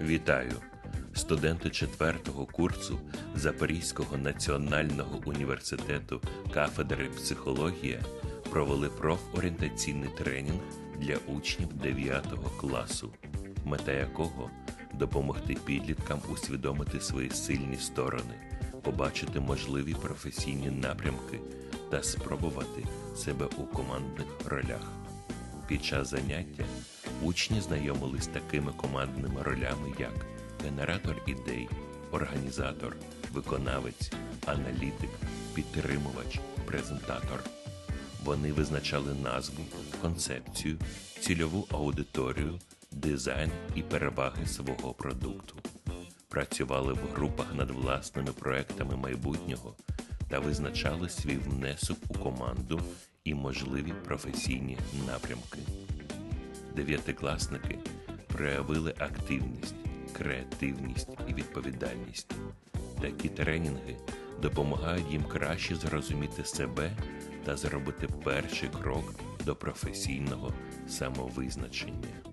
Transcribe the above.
Вітаю! Студенти четвертого курсу Запорізького національного університету кафедри психологія провели профорієнтаційний тренінг для учнів 9 класу, мета якого допомогти підліткам усвідомити свої сильні сторони, побачити можливі професійні напрямки та спробувати себе у командних ролях. Під час заняття учні знайомились такими командними ролями, як генератор ідей, організатор, виконавець, аналітик, підтримувач, презентатор. Вони визначали назву, концепцію, цільову аудиторію, дизайн і переваги свого продукту. Працювали в групах над власними проектами майбутнього та визначали свій внесок у команду і можливі професійні напрямки. Дев'ятикласники проявили активність, креативність і відповідальність. Такі тренінги допомагають їм краще зрозуміти себе та зробити перший крок до професійного самовизначення.